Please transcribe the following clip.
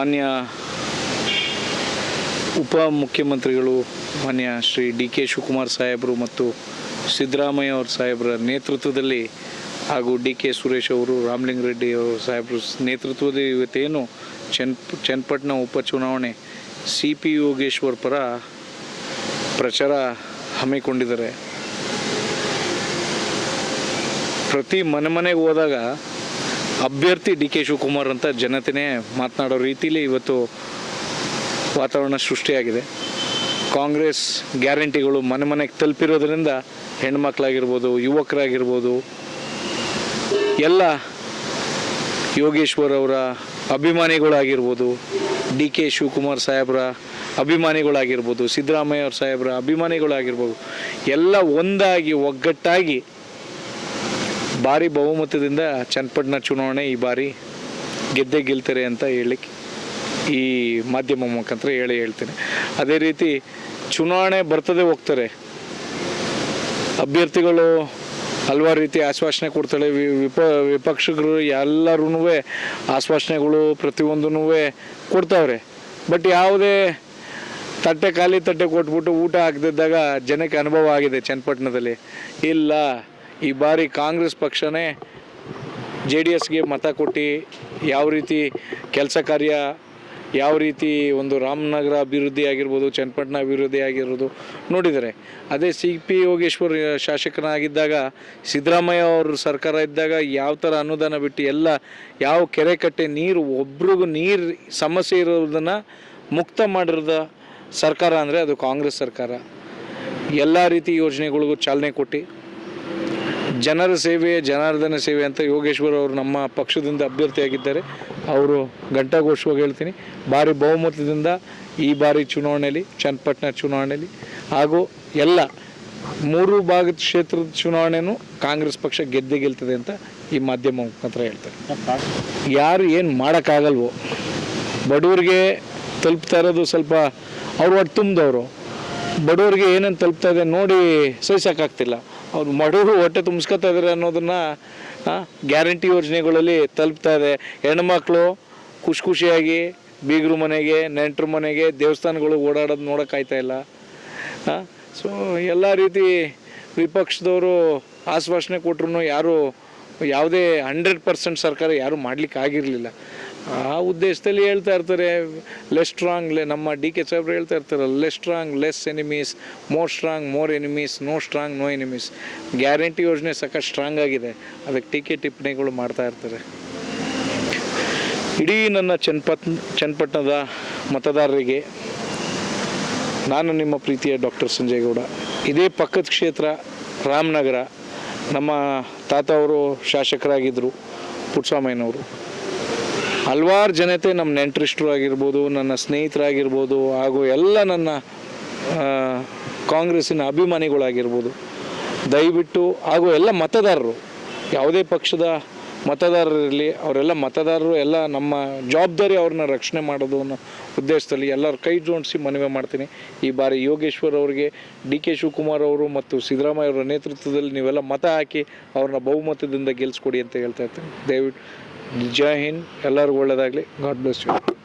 ಮಾನ್ಯ ಉಪ ಮುಖ್ಯಮಂತ್ರಿಗಳು, ಮಾನ್ಯ ಶ್ರೀ ಡಿ ಕೆ ಶಿವಕುಮಾರ್ ಸಾಹೇಬರು ಮತ್ತು ಸಿದ್ದರಾಮಯ್ಯ ಅವ್ರ ಸಾಹೇಬರ ನೇತೃತ್ವದಲ್ಲಿ ಹಾಗೂ ಡಿ ಕೆ ಸುರೇಶ್ ಅವರು ರಾಮಲಿಂಗರೆಡ್ಡಿ ಅವರು ಸಾಹೇಬರು ನೇತೃತ್ವದಲ್ಲಿ ಇವತ್ತೇನು ಚನ್, ಚನ್ನಪಟ್ಟಣ ಉಪಚುನಾವಣೆ ಸಿ ಪಿ ಯೋಗೇಶ್ವರ್ ಪರ ಪ್ರಚಾರ ಹಮ್ಮಿಕೊಂಡಿದ್ದಾರೆ. ಪ್ರತಿ ಮನೆ ಮನೆಗೆ ಹೋದಾಗ ಅಭ್ಯರ್ಥಿ ಡಿ ಕೆ ಶಿವಕುಮಾರ್ ಅಂತ ಜನತೆನೇ ಮಾತನಾಡೋ ರೀತಿಯಲ್ಲಿ ಇವತ್ತು ವಾತಾವರಣ ಸೃಷ್ಟಿಯಾಗಿದೆ. ಕಾಂಗ್ರೆಸ್ ಗ್ಯಾರಂಟಿಗಳು ಮನೆ ಮನೆಗೆ ತಲುಪಿರೋದ್ರಿಂದ ಹೆಣ್ಮಕ್ಳಾಗಿರ್ಬೋದು, ಯುವಕರಾಗಿರ್ಬೋದು, ಎಲ್ಲ ಯೋಗೇಶ್ವರ್ ಅವರ ಅಭಿಮಾನಿಗಳಾಗಿರ್ಬೋದು, ಡಿ ಕೆ ಶಿವಕುಮಾರ್ ಸಾಹೇಬ್ರ ಅಭಿಮಾನಿಗಳಾಗಿರ್ಬೋದು, ಸಿದ್ದರಾಮಯ್ಯ ಅವ್ರ ಸಾಹೇಬ್ರ ಅಭಿಮಾನಿಗಳಾಗಿರ್ಬೋದು, ಎಲ್ಲ ಒಂದಾಗಿ ಒಗ್ಗಟ್ಟಾಗಿ ಭಾರಿ ಬಹುಮತದಿಂದ ಚನ್ನಪಟ್ಟಣ ಚುನಾವಣೆ ಈ ಬಾರಿ ಗೆದ್ದೆ ಗೆಲ್ತಾರೆ ಅಂತ ಹೇಳಲಿಕ್ಕೆ ಈ ಮಾಧ್ಯಮ ಮುಖಾಂತರ ಹೇಳಿ ಹೇಳ್ತೇನೆ. ಅದೇ ರೀತಿ ಚುನಾವಣೆ ಬರ್ತದೆ ಹೋಗ್ತಾರೆ. ಅಭ್ಯರ್ಥಿಗಳು ಹಲವಾರು ರೀತಿ ಆಶ್ವಾಸನೆ ಕೊಡ್ತಾಳೆ ವಿಪ, ವಿಪಕ್ಷಗಳು ಎಲ್ಲರೂ ಆಶ್ವಾಸನೆಗಳು ಪ್ರತಿಯೊಂದೂ ಕೊಡ್ತಾವ್ರೆ. ಬಟ್ ಯಾವುದೇ ತಟ್ಟೆ, ಖಾಲಿ ತಟ್ಟೆ ಕೊಟ್ಬಿಟ್ಟು ಊಟ ಹಾಕದಿದ್ದಾಗ ಜನಕ್ಕೆ ಅನುಭವ ಆಗಿದೆ ಚನ್ನಪಟ್ಟಣದಲ್ಲಿ. ಇಲ್ಲ ಈ ಬಾರಿ ಕಾಂಗ್ರೆಸ್ ಪಕ್ಷನೇ ಜೆ ಡಿ ಎಸ್ಗೆ ಮತ ಕೊಟ್ಟು ಯಾವ ರೀತಿ ಕೆಲಸ ಕಾರ್ಯ, ಯಾವ ರೀತಿ ಒಂದು ರಾಮನಗರ ಅಭಿವೃದ್ಧಿ ಆಗಿರ್ಬೋದು, ಚನ್ನಪಟ್ಟಣ ಅಭಿವೃದ್ಧಿ ಆಗಿರೋದು ನೋಡಿದರೆ, ಅದೇ ಸಿ ಪಿ ಯೋಗೇಶ್ವರ್ ಶಾಸಕನಾಗಿದ್ದಾಗ, ಸಿದ್ದರಾಮಯ್ಯ ಅವ್ರ ಸರ್ಕಾರ ಇದ್ದಾಗ ಯಾವ ಥರ ಅನುದಾನ ಬಿಟ್ಟು ಎಲ್ಲ ಯಾವ ಕೆರೆ ಕಟ್ಟೆ, ನೀರು, ಒಬ್ರಿಗೂ ನೀರು ಸಮಸ್ಯೆ ಇರೋದನ್ನು ಮುಕ್ತ ಮಾಡಿರೋದ ಸರ್ಕಾರ ಅಂದರೆ ಅದು ಕಾಂಗ್ರೆಸ್ ಸರ್ಕಾರ. ಎಲ್ಲ ರೀತಿ ಯೋಜನೆಗಳಿಗೂ ಚಾಲನೆ ಕೊಟ್ಟು ಜನರ ಸೇವೆ, ಜನಾರ್ದನ ಸೇವೆ ಅಂತ ಯೋಗೇಶ್ವರ್ ಅವರು ನಮ್ಮ ಪಕ್ಷದಿಂದ ಅಭ್ಯರ್ಥಿಯಾಗಿದ್ದಾರೆ ಅವರು ಘಂಟಾಘೋಷವಾಗಿ ಹೇಳ್ತೀನಿ. ಭಾರಿ ಬಹುಮತದಿಂದ ಈ ಬಾರಿ ಚುನಾವಣೆಯಲ್ಲಿ, ಚನ್ನಪಟ್ಟಣ ಚುನಾವಣೆಯಲ್ಲಿ ಹಾಗೂ ಎಲ್ಲ ಮೂರು ಭಾಗದ ಕ್ಷೇತ್ರದ ಚುನಾವಣೆನೂ ಕಾಂಗ್ರೆಸ್ ಪಕ್ಷ ಗೆದ್ದೆ ಗೆಲ್ತದೆ ಅಂತ ಈ ಮಾಧ್ಯಮ ಮುಖಾಂತರ ಹೇಳ್ತಾರೆ. ಯಾರು ಏನು ಮಾಡೋಕ್ಕಾಗಲ್ವೋ, ಬಡವರಿಗೆ ತಲುಪ್ತಾ ಇರೋದು ಸ್ವಲ್ಪ ಅವ್ರು ಒಟ್ಟು ತುಂಬಿದವರು. ಬಡವರಿಗೆ ಏನೇನು ತಲುಪ್ತಾ ಇದೆ ನೋಡಿ ಸಹಿಸೋಕ್ಕಾಗ್ತಿಲ್ಲ. ಅವ್ರು ಮಾಡೋರು ಹೊಟ್ಟೆ ಇದ್ದಾರೆ ಅನ್ನೋದನ್ನ ಗ್ಯಾರಂಟಿ ಯೋಜನೆಗಳಲ್ಲಿ ತಲುಪ್ತಾ ಇದೆ. ಹೆಣ್ಮಕ್ಳು ಖುಷಿ ಖುಷಿಯಾಗಿ ಬೀಗರು ಮನೆಗೆ, ನೆಂಟರು ಮನೆಗೆ, ದೇವಸ್ಥಾನಗಳು ಓಡಾಡೋದು ನೋಡೋಕ್ಕಾಯ್ತಾ ಇಲ್ಲ. ಸೊ ಎಲ್ಲ ರೀತಿ ವಿಪಕ್ಷದವರು ಆಶ್ವಾಸನೆ ಕೊಟ್ರು ಯಾರು ಯಾವುದೇ ಹಂಡ್ರೆಡ್ ಪರ್ಸೆಂಟ್ ಸರ್ಕಾರ ಯಾರು ಮಾಡ್ಲಿಕ್ಕೆ ಆಗಿರಲಿಲ್ಲ. ಆ ಉದ್ದೇಶದಲ್ಲಿ ಹೇಳ್ತಾ ಇರ್ತಾರೆ ಲೆಸ್ ಸ್ಟ್ರಾಂಗ್ ಲೆ ನಮ್ಮ ಡಿ ಕೆ ಸಾಹೇಬ್ರು ಹೇಳ್ತಾ ಇರ್ತಾರೆ less strong less enemies more strong more enemies no strong no enemies guarantee ಯೋಜನೆ ಸಾಕಷ್ಟು ಸ್ಟ್ರಾಂಗ್ ಆಗಿದೆ. ಅದಕ್ಕೆ ಟೀಕೆ ಟಿಪ್ಪಣಿಗಳು ಮಾಡ್ತಾ ಇರ್ತಾರೆ. ಇಡೀ ನನ್ನ ಚನ್ನಪಟ್ ಚನ್ನಪಟ್ಟಣದ ಮತದಾರರಿಗೆ ನಾನು ನಿಮ್ಮ ಪ್ರೀತಿಯ ಡಾಕ್ಟರ್ ಸಂಜಯ್ ಗೌಡ. ಇದೇ ಪಕ್ಕದ ಕ್ಷೇತ್ರ, ರಾಮನಗರ, ನಮ್ಮ ತಾತ ಅವರು ಶಾಸಕರಾಗಿದ್ದರು, ಪುಟ್ಸ್ವಾಮಯ್ಯನವರು. ಹಲವಾರು ಜನತೆ ನಮ್ಮ ನೆಂಟರಿಷ್ಟರು ಆಗಿರ್ಬೋದು ನನ್ನ ಸ್ನೇಹಿತರಾಗಿರ್ಬೋದು ಹಾಗೂ ಎಲ್ಲ ನನ್ನ ಕಾಂಗ್ರೆಸ್ಸಿನ ಅಭಿಮಾನಿಗಳಾಗಿರ್ಬೋದು, ದಯವಿಟ್ಟು ಹಾಗೂ ಎಲ್ಲ ಮತದಾರರು, ಯಾವುದೇ ಪಕ್ಷದ ಮತದಾರರಿರಲಿ, ಅವರೆಲ್ಲ ಮತದಾರರು, ಎಲ್ಲ ನಮ್ಮ ಜವಾಬ್ದಾರಿ ಅವ್ರನ್ನ ರಕ್ಷಣೆ ಮಾಡೋದು ಅನ್ನೋ ಉದ್ದೇಶದಲ್ಲಿ ಎಲ್ಲರ ಕೈ ಜೋಡಿಸಿ ಮನವಿ ಮಾಡ್ತೀನಿ. ಈ ಬಾರಿ ಯೋಗೇಶ್ವರ್ ಅವರಿಗೆ, ಡಿ ಕೆ ಶಿವಕುಮಾರ್ ಅವರು ಮತ್ತು ಸಿದ್ದರಾಮಯ್ಯ ಅವರ ನೇತೃತ್ವದಲ್ಲಿ ನೀವೆಲ್ಲ ಮತ ಹಾಕಿ ಅವ್ರನ್ನ ಬಹುಮತದಿಂದ ಗೆಲ್ಲಿಸ್ಕೊಡಿ ಅಂತ ಹೇಳ್ತಾ ಇರ್ತೀನಿ. ದಯವಿಟ್ಟು ಜೈ ಹಿಂದ್, ಎಲ್ಲರಿಗೂ ಒಳ್ಳೆಯದಾಗಲಿ ಗಾಡ್ ಬ್ಲೆಸ್ ಯು